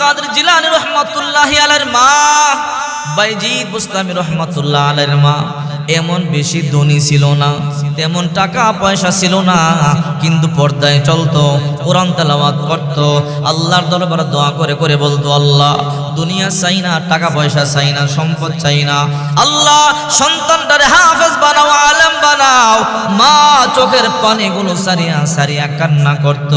কাদের জিলানি রহমতুল্লাহ আলের মা? বাইজিদ বুস্তামি রহমতুল্লাহ আলের মা। এমন বেশি ধনী ছিল না। তেমন টাকা পয়সা ছিল না, কিন্তু পর্দায় চলতো, কোরআন তেলাওয়াত করত, আল্লাহর দরবারে দোয়া করে করে বলতো, আল্লাহ, দুনিয়া চাই না, টাকা পয়সা চাই না, সম্পদ চাই না। আল্লাহ, সন্তানটারে হাফেজ বানাও, আলেম বানাও, মা চোখের পানিগুলো সারিয়া সারিয়া কান্না করত।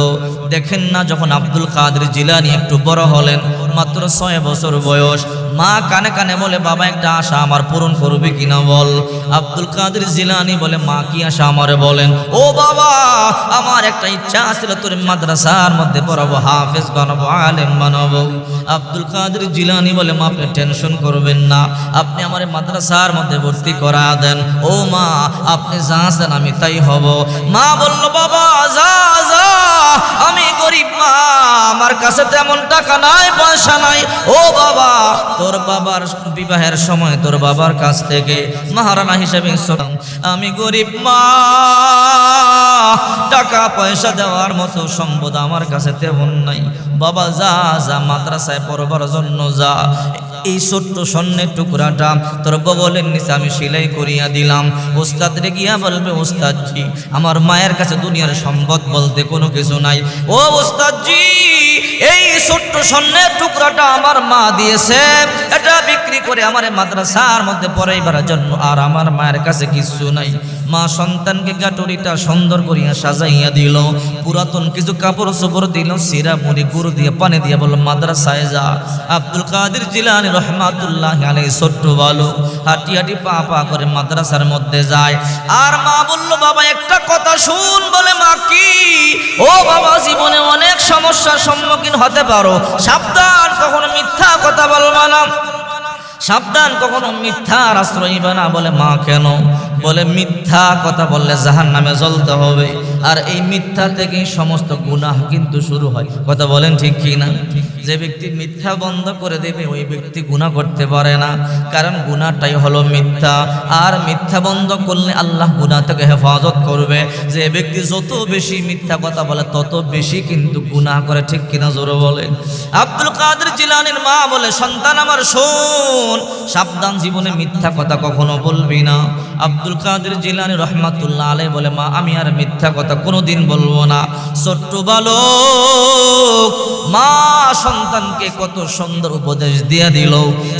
দেখেন না, যখন আব্দুল কাদের জিলানি একটু বড় হলেন, মাত্র ছয় বছর বয়স মা কানে কানে বলে, বাবা, একটা আশা আমার পূরণ করবে কিনা বল? আব্দুল কাদের জিলানি বলে, মা, কি আশা আমারে বলেন? ও বাবা, আমার একটা ইচ্ছা ছিল তোর মাদ্রাসার মধ্যে পড়াবো, হাফেজ বানাবো, আলেম বানাবো। আব্দুল কাদের জিলানি বলে, মা, আপনি টেনশন করবেন না, আপনি আমার মাদ্রাসার মধ্যে ভর্তি করা দেন। ও মা, আপনি যা আছেন আমি তাই হব। মা বলল, বাবা, যা যা, আমি গরিব মা, আমার কাছে তেমন টাকা নাই, পয়সা নাই। ও বাবা তোর বাবার বিবাহের সময় তোর বাবার কাছ থেকে মহারানা হিসেবে আমি গরিব মা, টাকা পয়সা দেওয়ার মতো সম্পদ আমার কাছে তেমন নাই। বাবা, যা যা, মাদ্রাসায় পড়বার জন্য যা। এই ছোট্ট স্বর্ণের টুকরাটা তোর বগলের নিচে আমি সেলাই করিয়া দিলাম। ওস্তাদ রে গিয়া বলবে, ওস্তাদজি, আমার মায়ের কাছে দুনিয়ার সম্পদ বলতে কোনো কিছু নাই। ও ওস্তাদজি, এই ছোট্ট স্বর্ণের টুকরাটা আমার মা দিয়েছে। এটা বিক্রি করে আমার মাদ্রাসার মধ্যে পড়াইবার জন্য, আর আমার মায়ের কাছে কিছু নাই। মা সন্তানকে গাটুরিটা সুন্দর করিয়া সাজাইয়া দিল, পুরাতন কিছু কাপড় চোপড় দিল, সিরা মুড়ি গুরু দিয়ে, পানি দিয়ে বলল, মাদ্রাসায় যা। আব্দুল কাদের জিলানি রহমাতুল্লাহ আলাই ছোট্ট বালু হাঁটি হাঁটি পা পা করে মাদ্রাসার মধ্যে যায়। আর মা বলল, বাবা, একটা কথা শুন। বলে, মা, কি? ও বাবা, জীবনে অনেক সমস্যার সম্মুখীন হতে পারো। সাবধান, কখনো মিথ্যা কথা বলবা না। সাবধান, কখনো মিথ্যার আশ্রয় না। বলে, মা, কেন? বলে, মিথ্যা কথা বললে জাহান নামে জ্বলতে হবে। আর এই মিথ্যা থেকেই সমস্ত গুণাহ কিন্তু শুরু হয়। কথা বলেন ঠিক কি না যে ব্যক্তি মিথ্যা বন্ধ করে দেবে, ওই ব্যক্তি গুনাহ করতে পারে না। কারণ গুনাহটাই হলো মিথ্যা। আর মিথ্যা বন্ধ করলে আল্লাহ গুনাহ থেকে হেফাজত করবে। যে ব্যক্তি যত বেশি মিথ্যা কথা বলে, তত বেশি কিন্তু গুনাহ করে। ঠিক কিনা জোরে বলে? আব্দুল কাদের জিলানির মা বলে, সন্তান আমার, শোন, সাবধান জীবনে মিথ্যা কথা কখনো বলবি না। আব্দুল কাদের জিলানি রহমাতুল্লাহ আলে বলে, মা, আমি আর মিথ্যা কথা কোনোদিন বলব না। ছোট্ট বালক মা সন্তানকে কত সুন্দর উপদেশ দিয়ে দিল।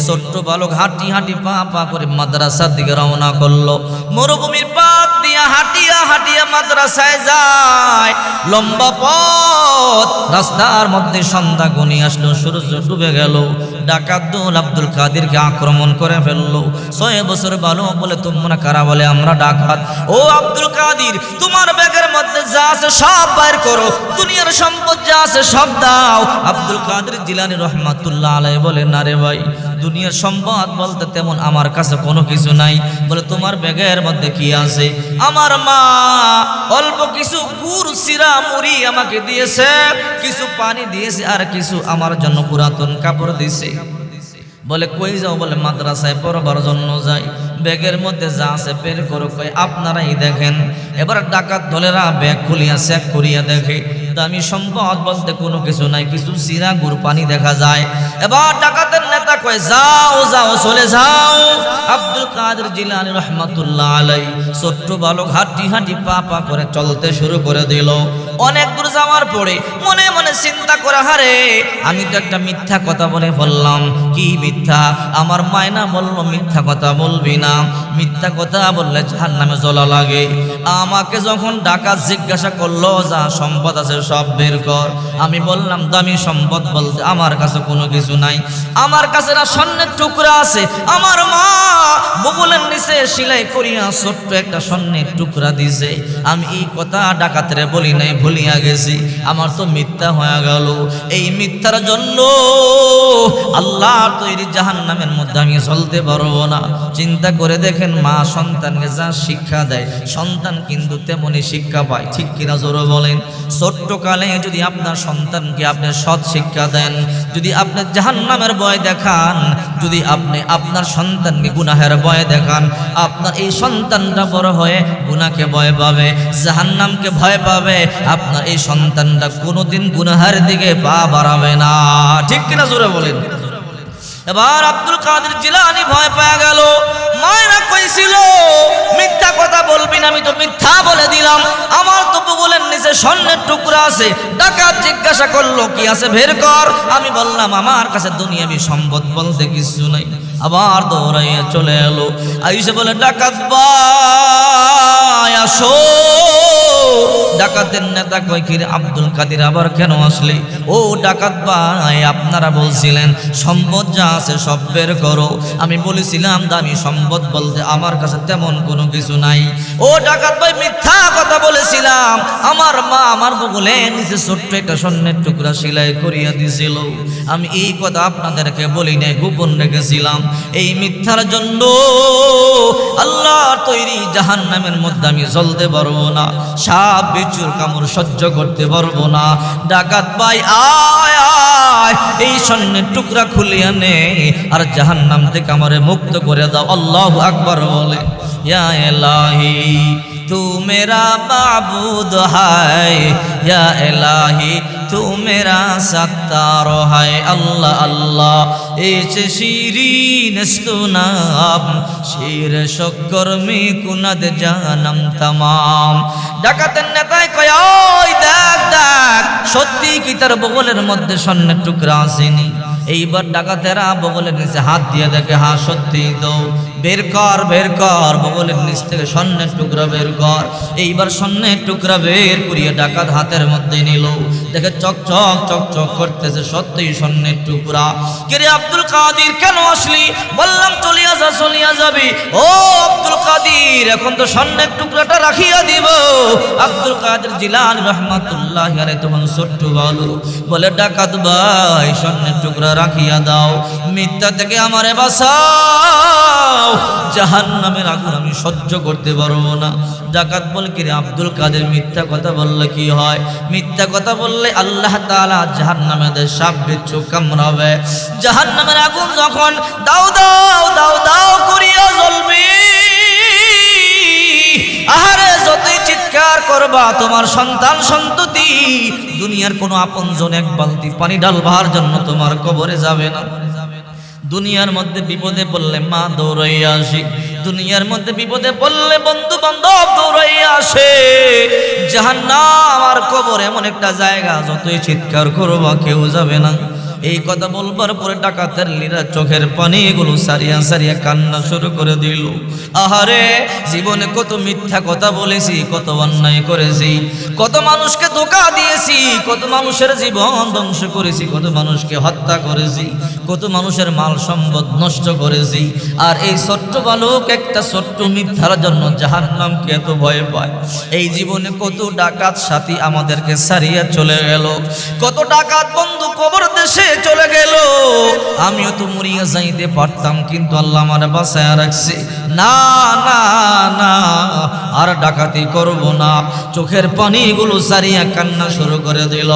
ছোট্ট বালক হাঁটি হাঁটি পা পা করে মাদ্রাসার দিকে রওনা করল। মরুভূমির পাত দিয়া হাঁটিয়া হাঁটিয়া মাদ্রাসায় যায়। লম্বা পথ, রাস্তার মধ্যে সন্ধ্যা গনি আসলো, সূর্য ডুবে গেল। ডাকাত দৌল আব্দুল কাদিরকে আক্রমণ করে ফেলল। ছয় বছর ভালো বলে তোমরা কারা বলে, আমরা ডাকাত। ও আব্দুল কাদির, তোমার ব্যাগের মধ্যে যা আছে সব বাইর করো। দুনিয়ার সম্পদ যা আছে সব দাও। আব্দুল কাদের জিলানি রহমাতুল্লাহ আলাই বলে, না রে ভাই, দুনিয়ার সম্পদ বলতে তেমন আমার কাছে কোনো কিছু নাই। বলে, তোমার ব্যাগের মধ্যে কি আছে? আমার মা অল্প কিছু গুড় সিরা মুড়ি আমাকে দিয়েছে, কিছু পানি দিয়েছে আর কিছু আমার জন্য পুরাতন কাপড় দিয়েছে। বলে, কই যাও? বলে, মাদ্রাসায় পড়বার জন্য যাই। ব্যাগের মধ্যে যা আছে বের করো, কই আপনারাই দেখেন। এবার ডাকাত দলেরা ব্যাগ খুলিয়া চেক করিয়া দেখে, দামি সম্পদ বলতে কোনো কিছু নাই, কিছু সিরা গুড় পানি দেখা যায়। এবার ডাকাতের নেতা কয়, যাও যাও, চলে যাও। আব্দুল কাদের জিলানি রহমাতুল্লাহ আলাই ছোট্ট বালক হাঁটি হাঁটি পা পা করে চলতে শুরু করে দিল। অনেক দূর যাওয়ার পরে মনে মনে চিন্তা করে, হারে, আমি তো একটা মিথ্যা কথা বলে বললাম কি মিথ্যা? আমার মায়না বলল, মিথ্যা কথা বলবি না। মিথ্যা কথা বললে যার নামে জ্বলা লাগে। আমাকে যখন ডাকাত জিজ্ঞাসা করল, যা সম্পদ আছে সব বের কর। আমি বললাম, দামি সম্পদ বলতে আমার কাছে কোনো কিছু নাই। আমার কাছে না স্বর্ণের টুকরা আছে। আমার মা বগুলের নিচে সেলাই করিয়া ছোট্ট একটা স্বর্ণের টুকরা দিছে। আমি এই কথা ডাকাতরে বলি নাই ভুলিয়া গেছি, আমার তো মিথ্যা হয়ে গেল। এই মিথ্যার জন্য আল্লাহ তৈরি জাহান নামের মধ্যে আমি চলতে পারব না। চিন্তা করে দেখেন মা সন্তানকে যা শিক্ষা দেয়, সন্তান কিন্তু তেমনই শিক্ষা পায়। ঠিক কিনা জোরে বলেন? ছোট্ট কালে যদি আপনার সন্তানকে আপনি সৎ শিক্ষা দেন, যদি আপনি জাহান নামের ভয় দেখান, যদি আপনি আপনার সন্তানকে গুনাহের ভয় দেখান, আপনার এই সন্তানটা বড় হয়ে গুনাকে ভয় পাবে, জাহান্নামকে ভয় পাবে, আপনার এই সন্তানটা কোনোদিন গুনাহের দিকে পা বাড়াবে না। ঠিক কিনা জোরে বলেন? এবার আব্দুল কাদের জিলানি ভয় পাওয়া গেল, মায়েরা কইছিল, মিথ্যা কথা বলবি না, আমি তো মিথ্যা বলে দিলাম। স্বর্ণের টুকরা আছে। ডাকাত জিজ্ঞাসা করল, কি আছে? ভের কর। আমি বললাম, আমার কাছে দুনিয়াবি সম্পদ বলতে কিছু নাই। আবার দৌড়াইয়া চলে এলো। আইসে বলে, ডাকাত বা আসো। ডাকাতের নেতা কয়, কি আব্দুল কাদের, আবার কেন আসলি? ও ডাকাত ভাই, আপনারা বলছিলেন, সম্পদ যা আছে সব বের করো। আমি বলেছিলাম, দামি সম্পদ বলতে আমার কাছে তেমন কোনো কিছু নাই। ও ডাকাত ভাই, মিথ্যা কথা বলেছিলাম। আমার মা আমার বগলে নিচে ছোট্ট একটা স্বর্ণের টুকরা সেলাই করিয়া দিছিল। আমি এই কথা আপনাদেরকে বলি নাই, গোপন রেখেছিলাম। এই মিথ্যার জন্য আল্লাহ তৈরি জাহান নামের মধ্যে আমি জ্বলতে পারব না। সাপ বিচুর কামড় সহ্য করতে পারব না। ডাকাত পাই আয় আয়, এই স্বর্ণের টুকরা খুলিয়া নে আর জাহান নাম থেকে আমারে মুক্ত করে দাও। আল্লাহ আকবর বলে, ইয়া এলাহি তু মেরা হায়, ইয়া এলাহি তু মেরা সত্তার হায়, আল্লাহ আল্লাহ। এসে শিরিন স্তনাম শির শক্কর মে কুনাদ জানাম তামাম। ডাকাতের নেতায় কয় দেখ দেখ, সত্যি কি তার বগলের মধ্যে স্বর্ণের টুকরা আসেনি? এইবার ডাকাতেরা বগলের নিচে হাত দিয়ে দেখে হা সত্যি দৌ বের কর বের কর। বগলের নিচ থেকে স্বর্ণের টুকরা বের কর। এইবার স্বর্ণের টুকরা বের করিয়ে ডাকাত হাতের মধ্যে নিল। দেখে চক চক চক চক করতেছে সত্যি স্বর্ণের টুকরা। কিরে আব্দুল কাদির, কেন আসলি? বললাম চলিয়া যা, চলিয়া যাবি। ও আব্দুল কাদির, এখন তো স্বর্ণের টুকরাটা রাখিয়া দিব। আব্দুল কাদের জিলান রহমাতুল্লাহ আরে তখন ছোট্ট বলো। বলে, ডাকাত ভাই, স্বর্ণের টুকরা রাখিয়া দাও। মিথ্যা থেকে আমারে বাঁচাও। জাহান নামের আগুন আমি সহ্য করতে পারব না। জাকাত বল কি আব্দুল কাদের মিথ্যা কথা বললে কি হয়? মিথ্যা কথা বললে আল্লাহ তাআলা জাহান নামেদের সাপ বিচ্ছু কামড়াবে। জাহান নামের আগুন যখন দাও দাও দাও দাও করিয়া জ্বলবে, আহারে যতই চিৎকার করবা, তোমার সন্তান সন্ততি, দুনিয়ার কোনো আপনজন এক বালতি পানি ডালবার জন্য তোমার কবরে যাবে না। দুনিয়ার মধ্যে বিপদে পড়লে মা দৌড়াইয়া আসে। দুনিয়ার মধ্যে বিপদে পড়লে বন্ধু বান্ধব দৌড়াইয়া আসে। জাহান্নাম আমার কবর এমন একটা জায়গা, যতই চিৎকার করবা কেউ যাবে না। এই কথা বলবার পরে ডাকাতের লিরা চোখের পানিগুলো সারিয়া সারিয়া কান্না শুরু করে দিল। আহারে, জীবনে কত মিথ্যা কথা বলেছি, কত অন্যায় করেছি, কত মানুষকে ধোকা দিয়েছি, কত মানুষের জীবন ধ্বংস করেছি, কত মানুষকে হত্যা করেছি, কত মানুষের মাল সম্পদ নষ্ট করেছি। আর এই ছোট্ট বালক একটা ছোট্ট মিথ্যার জন্য জাহান নামকে এত ভয় পায়। এই জীবনে কত ডাকাত সাথী আমাদেরকে সারিয়া চলে গেল। কত ডাকাত বন্ধু কবর গেল আমিও তো মরিয়া যাইতে পারতাম, কিন্তু আল্লাহ আমার বাসায় রাখছে। না না না, আর ডাকাতি করব না। চোখের পানিগুলো সারিয়া কান্না শুরু করে দিল।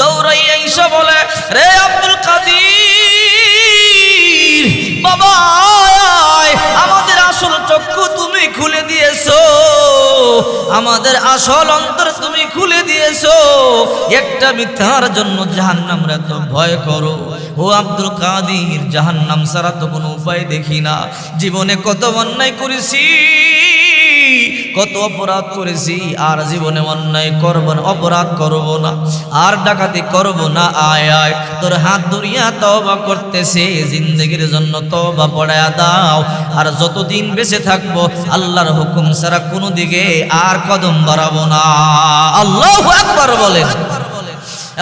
দৌড়াই এইসব বলে, রে আব্দুল কাদির, বাবা আমাদের আসল চক্ষু খুলে দিয়েছ? আমাদের আসল অন্তর তুমি খুলে দিয়েছ। একটা মিথ্যার জন্য জাহান্নামরা তো ভয় করো। ও আব্দুল কাদির, জাহান্নাম সারা তো কোনো উপায় দেখি না। জীবনে কত অন্যায় করেছি। কত অপরাধ করেছি আর জীবনে অন্যায় করব না, অপরাধ করব না, আর ডাকাতি করব না, আয় আয়, তোর হাত ধরিয়া তবা করতেছে, জিন্দগির জন্য তবা পড়ায়া দাও, আর যতদিন বেঁচে থাকব, আল্লাহর হুকুম ছাড়া কোনো দিকে আর কদম বাড়াবো না। আল্লাহ একবার বলেন।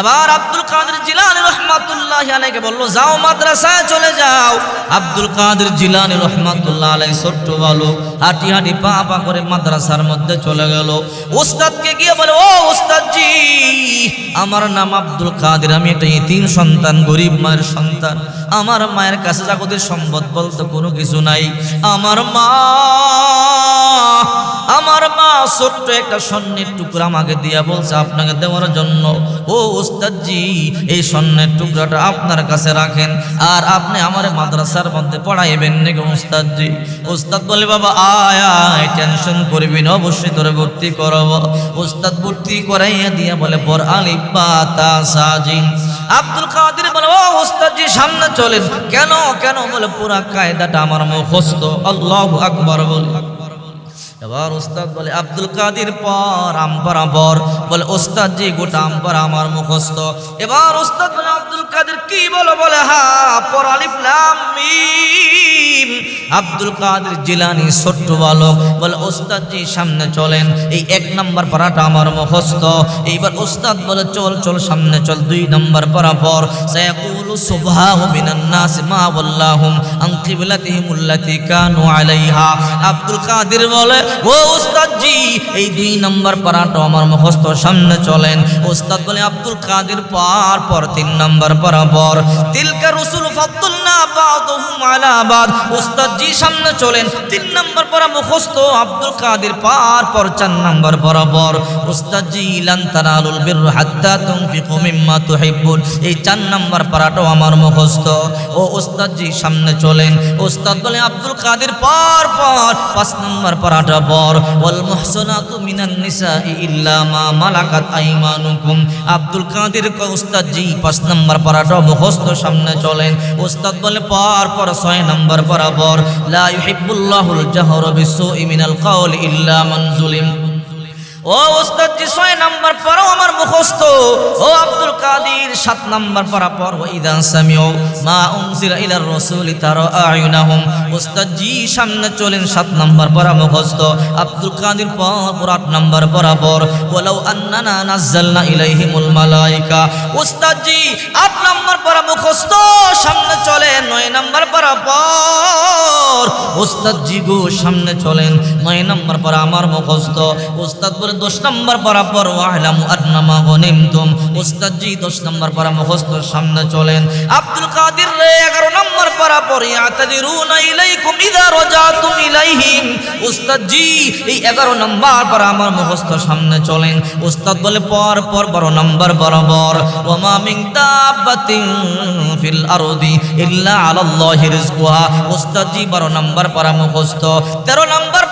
এবার আব্দুল কাদের জিলানি রহমাতুল্লাহ আলাইকে বলল, যাও মাদ্রাসায় চলে যাও। আব্দুল কাদের জিলানি রহমাতুল্লাহ আলাই ছোট্ট বলো হাঁটি হাঁটি পা পা করে মাদ্রাসার মধ্যে চলে গেল। ওস্তাদকে গিয়ে বলে, ও উস্তাদজি, আমার নাম আব্দুল কাদের, আমি একটা তিন সন্তান, গরিব মায়ের সন্তান। আমার মায়ের কাছে জাগতিক সম্পদ বলতে কোনো কিছু নাই। আমার মা আমার মা ছোট্ট একটা স্বর্ণের টুকরা আমাকে দিয়া বলছে, আপনাকে দেওয়ার জন্য। ও ওস্তাদজি, এই স্বর্ণের টুকরাটা আপনার কাছে রাখেন আর আপনি আমার মাদ্রাসার মধ্যে পড়াইবেন নাকি উস্তাদজি উস্তাদ বলে, বাবা, আয় আয়, টেনশন করবি না, অবশ্যই তোরে ভর্তি করব। উস্তাদ ভর্তি করাইয়া দিয়া বলে, পর আলিফ বা তা সাজিন আব্দুল কাদের বলে, ও উস্তাদজি সামনে চলেন। কেন কেন? বলে, পুরা কায়দাটা আমার মুখস্থ। আল্লাহু আকবার, বলে। এবার ওস্তাদ বলে, আব্দুল কাদির পর, আম বরাবর। বলে, ওস্তাদ জি, গোটা আম পর আমার মুখস্থ। এবার ওস্তাদ বলে, আব্দুল কাদির কি বলো? বলে, হা, পর আলিফ লাম আব্দুল কাদের জিলানি ছোট্ট বালক, বলে ওস্তাদ জি সামনে চলেন। এই এক নম্বর পারাটা আমার মুখস্থ। এইবার ওস্তাদ বলে, চল চল, সামনে চল। দুই নাম্বার বরাবর সায়াকুলু সুবহাহু মিনান নাস মা ওয়াল্লাহুম আন আল্লাতী কানু আলাইহা। আব্দুল কাদের বলে, ও উস্তাদ জি এই দুই নাম্বার পারাটা আমার মুখস্থ, সামনে চলেন। উস্তাদ বলে, আব্দুল কাদের পার পর তিন নাম্বার বরাবর তিলকা রসুল ফাদ্দুলনা বাদুহুম আলা বাদ উস্তাদ জি সামনে চলেন। তিন নম্বর পরা মুখস্থ আব্দুল কাদের পার পর, চার নাম্বার বরাবর উস্তাদ জি লান তানালুল বির হাত্তা তুনফিকু মিম্মা তুহিব্বুন। এই চার নম্বর পারাটাও আমার মুখস্থ। ও উস্তাদ জি সামনে চলেন। উস্তাদ বলে, আব্দুল কাদের পার পর, পাঁচ নম্বর পারাটা বর ওয়াল মুহসানাতু মিনান নিসাই ইল্লা মা মালাকাত আইমানুকুম। আব্দুল কাদের ক উস্তাদ জি পাঁচ নম্বর পারাটা মুখস্থ, সামনে চলেন। উস্তাদ বলে, পার পর ছয় নাম্বার বরাবর লা ইউহিব্বুল্লাহুল জাহরা বিসুই মিনাল কাওলি ইল্লা মান জুলিম ও ওস্তাদ জি ছয় আমার মুখস্থ। ও আব্দুল সাত পরা মা উনজিলা ইলার রাসূলি তারা আয়ুনাহুম। ওস্তাদ সামনে চলেন, সাত নাম্বার মুখস্থ। আব্দুল পর আট বরাবর মালাইকা। ওস্তাদ জি আট মুখস্থ, সামনে নয় গো, সামনে চলেন, নয় আমার মুখস্থ। ওস্তাদ বলে দশ নাম্বার পরা ওয়াহলামু গনিমতুম। ওস্তাদ জি দশ নাম্বার পরা মুখস্থ সামনে চলেন। আব্দুল কাদির রে এগারো নাম্বার পরা ইয়াতাদিরুনা ইলাইকুম ইদা রাজাতুম ইলাইহিম। ওস্তাদ জি এই এগারো নাম্বার পরা আমার সামনে চলেন। ওস্তাদ বলে, পর পর বারো নাম্বার বরাবর। ওমা মিন দাব্বাতিন ফিল আরদি ইল্লা রিজকুহা। ওস্তাদ জি বারো নাম্বার পারা মুখস্থ। তেরো নাম্বার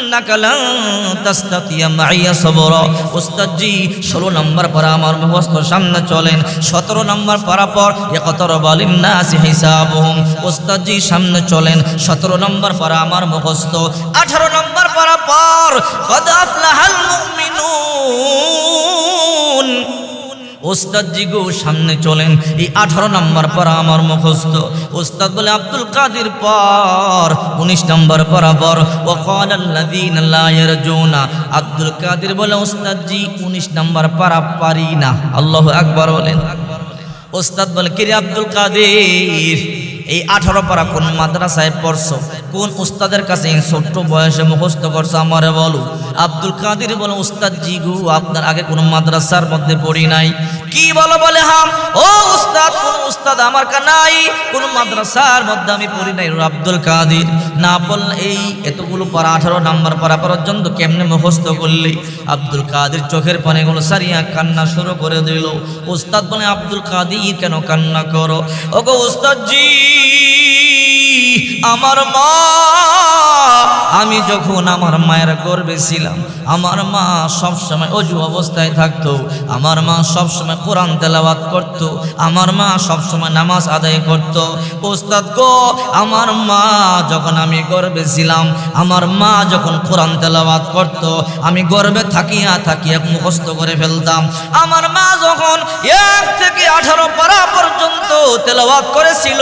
ইন্নাকা লান তাস্তাতিয়া মাইয়া সবরা। ওস্তাদ জি ষোলো নম্বর পারা আমার মুখস্থ সামনে চলেন। সতেরো নম্বর পারা পর একতর বালিন নাসি হিসাবহুম। ওস্তাদ জি সামনে চলেন। সতেরো নম্বর পারা আমার মুখস্থ। আঠারো নম্বর পারা পর, কদ আফলাহাল মুমিনুন। ওস্তাদ জি গো সামনে চলেন। এই আঠারো নম্বর পর আমার মুখস্থ। ওস্তাদ বলে, আব্দুল কাদির পর, উনিশ নম্বর বরাবর ও ইয়ারজুনা। আব্দুল কাদির বলে, ওস্তাদজি, উনিশ নম্বর পারা পারি না। আল্লাহ আকবার বলেন। ওস্তাদ বলে, কিরে আব্দুল কাদের? এই আঠারো পারা কোন মাদ্রাসায় পড়ছো? কোন উস্তাদের কাছে ছোট্ট বয়সে মুখস্থ করছ আমারে বলো? আব্দুল কাদির বলে, উস্তাদ জিগু আপনার আগে কোন মাদ্রাসার মধ্যে পড়ি নাই। কি বলো বলে হাম? ও উস্তাদ, কোন উস্তাদ আমার কা নাই, কোন মাদ্রাসার মধ্যে আমি পড়ি নাই। আব্দুল কাদির, না বললে এই এতগুলো পারা আঠারো নাম্বার পারা পর্যন্ত কেমনে মুখস্থ করলি? আব্দুল কাদির চোখের পানিগুলো সারিয়া কান্না শুরু করে দিল। উস্তাদ বলে, আব্দুল কাদির কেন কান্না করো? ওগো উস্তাদ জি আমার মা আমি যখন আমার মায়ের গর্বে ছিলাম, আমার মা সবসময় অজু অবস্থায় থাকতো, আমার মা সবসময় কোরআন তেলাওয়াত করত, আমার মা সবসময় নামাজ আদায় করত। ওস্তাদ গো, আমার মা যখন আমি গর্বে ছিলাম, আমার মা যখন কোরআন তেলাওয়াত করত, আমি গর্বে থাকিয়া থাকিয়া মুখস্থ করে ফেলতাম। আমার মা যখন এক থেকে আঠারো পারা পর্যন্ত তেলাওয়াত করেছিল,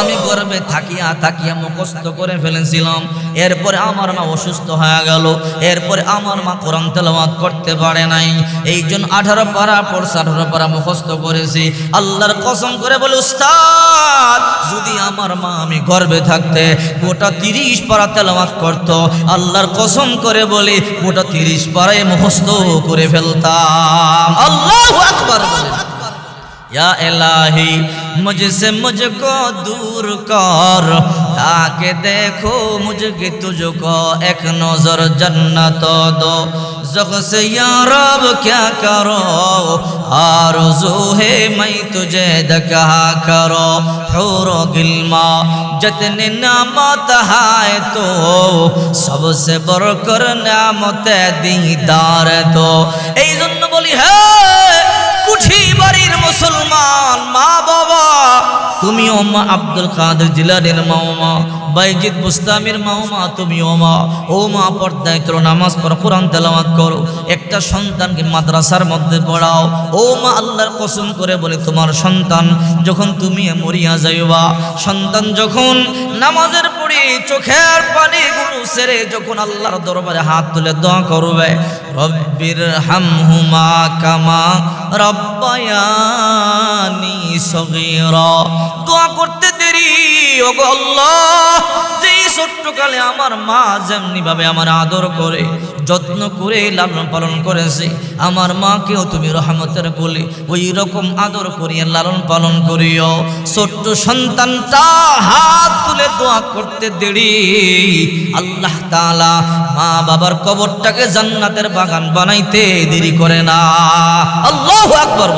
আমি গর্বে থাকিয়া থাকিয়া মুখস্থ করে ফেলেছিল ছিলাম এরপরে আমার মা অসুস্থ হয়ে গেল। এরপরে আমার মা কোরআন তেলাওয়াত করতে পারে নাই। এই জন্য আঠারো পারা পড়ছে, আঠারো পারা মুখস্থ করেছি। আল্লাহর কসম করে বলে, উস্তাদ, যদি আমার মা আমি গর্বে থাকতে গোটা তিরিশ পারা তেলাওয়াত করত, আল্লাহর কসম করে বলি গোটা তিরিশ পারায় মুখস্থ করে ফেলতাম। আল্লাহ আকবার বলে। या इलाही मुझसे मुझको दूर कर ताकि देखो मुझे तुझको एक नजर जन्नत दो जग से या रब क्या करो आरज़ू है मैं तुझे दकहा करो हुरो गिल्मा जितने नामत है तो सबसे बढ़कर नामत दीदार तो এই জন্য বলি হ্যাঁ তুমিও ওমা আব্দুল কাদের জিলানের মাওমা বাইজিদ মুস্তামির মাওমা তুমিও মা ও মা। পর্দায় তোর নামাজ পড়ো, কোরআন তেলাওয়াত করো, একটা সন্তানকে মাদ্রাসার মধ্যে পড়াও। ও মা, আল্লাহর কসম করে বলে তোমার সন্তান যখন তুমি মরিয়া যাইবা, সন্তান যখন নামাজের পড়ে চোখের পানিগুলো সেরে যখন আল্লাহর দরবারে হাত তুলে দোয়া করবে রব্বির হামহুমা কামা রব্বায়ানি সগীর। দোয়া করতে দেরি, ওগো আল্লাহ, যেই ছোট্টকালে আমার মা যেমনিভাবে আমার আদর করে যত্ন করে লালন পালন করেছে। আমার মাকেও তুমি রহমতের বলে ওই রকম আদর করিয়া লালন পালন করিও। ছোট্ট সন্তানটা হাত তুলে দোয়া করতে দেরি। আল্লাহ তালা মা বাবার কবরটাকে জান্নাতের বাগান বানাইতে দেরি করে না। আল্লাহ আকবর।